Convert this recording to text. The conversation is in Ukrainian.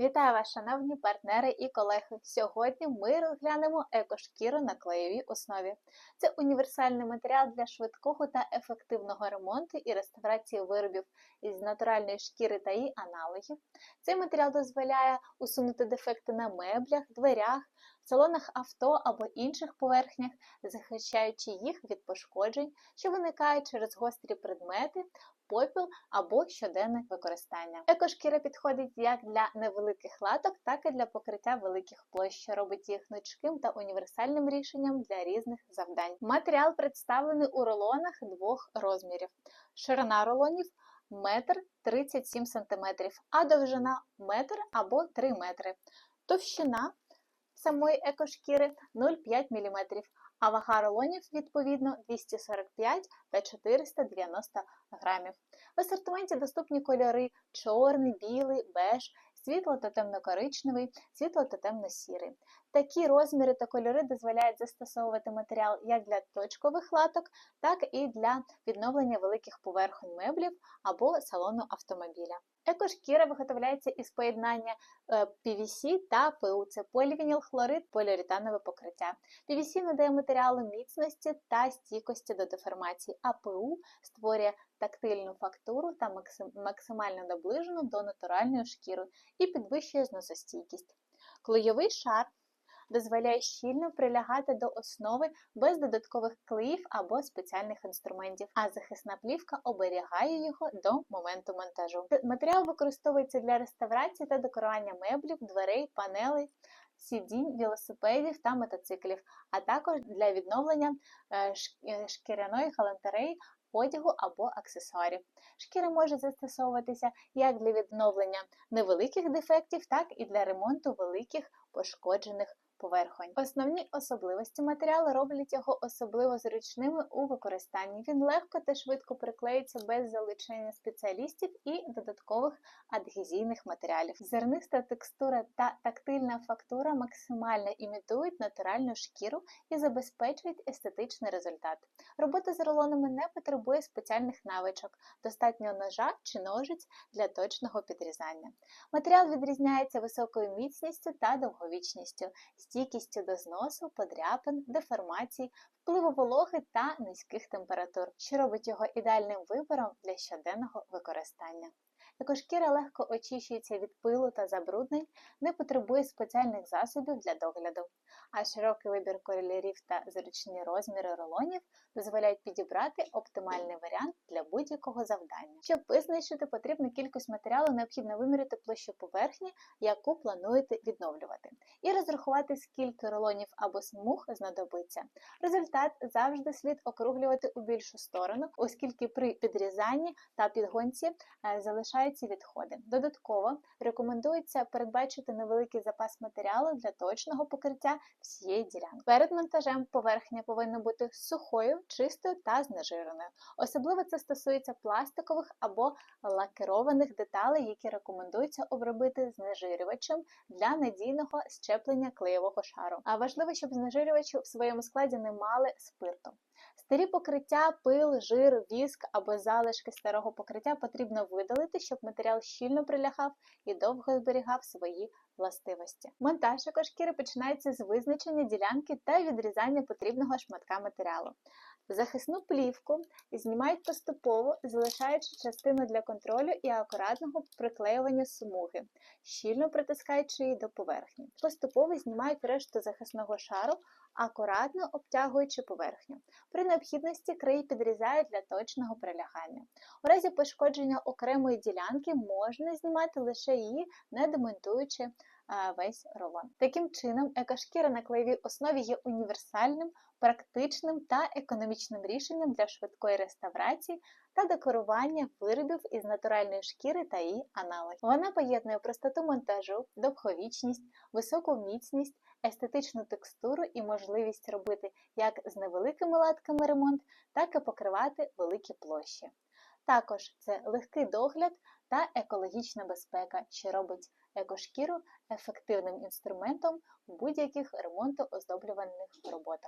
Вітаю вас, шановні партнери і колеги. Сьогодні ми розглянемо екошкіру на клеєвій основі. Це універсальний матеріал для швидкого та ефективного ремонту і реставрації виробів із натуральної шкіри та її аналогів. Цей матеріал дозволяє усунути дефекти на меблях, дверях, салонах авто або інших поверхнях, захищаючи їх від пошкоджень, що виникають через гострі предмети, попіл або щоденне використання. Екошкіра підходить як для невеликих латок, так і для покриття великих площ, що робить їх гнучким та універсальним рішенням для різних завдань. Матеріал представлений у рулонах двох розмірів. Ширина рулонів метр 37 см, а довжина метр або 3 метри. Товщина самої екошкіри 0,5 мм, а вага рулонів відповідно 245 та 490 грамів. В асортименті доступні кольори чорний, білий, беж, світло та темно-коричневий, світло та темно-сірий. Такі розміри та кольори дозволяють застосовувати матеріал як для точкових латок, так і для відновлення великих поверхонь меблів або салону автомобіля. Екошкіра виготовляється із поєднання е, PVC та ПУ. Це полівінілхлорид, поліуретанове покриття. PVC надає матеріалу міцності та стійкості до деформації, а ПУ створює тактильну фактуру та максимально наближену до натуральної шкіри і підвищує зносостійкість. Клейовий шар дозволяє щільно прилягати до основи без додаткових клеїв або спеціальних інструментів, а захисна плівка оберігає його до моменту монтажу. Матеріал використовується для реставрації та декорування меблів, дверей, панелей. Сидінь, велосипедів та мотоциклів, а також для відновлення е, е, шкіряної галантереї одягу або аксесуарів. Шкіра може застосовуватися як для відновлення невеликих дефектів, так і для ремонту великих пошкоджених поверхонь. Основні особливості матеріалу роблять його особливо зручними у використанні. Він легко та швидко приклеюється без залучення спеціалістів і додаткових адгезійних матеріалів. Зерниста текстура та тактильна фактура максимально імітують натуральну шкіру і забезпечують естетичний результат. Робота з рулонами не потребує спеціальних навичок, достатньо ножа чи ножиць для точного підрізання. Матеріал відрізняється високою міцністю та довговічністю стійкістю до зносу, подряпин, деформацій, впливу вологи та низьких температур, що робить його ідеальним вибором для щоденного використання. Екошкіра легко очищується від пилу та забруднень, не потребує спеціальних засобів для догляду, а широкий вибір кольорів та зручні розміри рулонів дозволяють підібрати оптимальний варіант для будь-якого завдання. Щоб визначити потрібну кількість матеріалу, необхідно виміряти площу поверхні, яку плануєте відновлювати, і розрахувати, скільки рулонів або смуг знадобиться. Результат завжди слід округлювати у більшу сторону, оскільки при підрізанні та підгонці залишаються відходи. Додатково рекомендується передбачити невеликий запас матеріалу для точного покриття всієї ділянки. Перед монтажем поверхня повинна бути сухою, чистою та знежиреною. Особливо це стосується пластикових або лакерованих деталей, які рекомендується обробити знежирювачем для надійного щеплення клеєвого шару. А важливо, щоб знежирювачі в своєму складі не мали спирту. Старі покриття, пил, жир, віск або залишки старого покриття потрібно видалити, щоб матеріал щільно прилягав і довго зберігав свої властивості. Монтаж екошкіри починається з визначення ділянки та відрізання потрібного шматка матеріалу. Захисну плівку знімають поступово, залишаючи частину для контролю і акуратного приклеювання смуги, щільно притискаючи її до поверхні. Поступово знімають решту захисного шару, акуратно обтягуючи поверхню. При необхідності краї підрізають для точного прилягання. У разі пошкодження окремої ділянки можна знімати лише її, не демонтуючи весь рулон. Таким чином, екошкіра на клеєвій основі є універсальним, практичним та економічним рішенням для швидкої реставрації та декорування виробів із натуральної шкіри та її аналогів. Вона поєднує простоту монтажу, довговічність, високу міцність, естетичну текстуру і можливість робити як з невеликими латками ремонт, так і покривати великі площі. Також це легкий догляд та екологічна безпека, що робить екошкіру ефективним інструментом у будь-яких ремонтооздоблювальних роботах.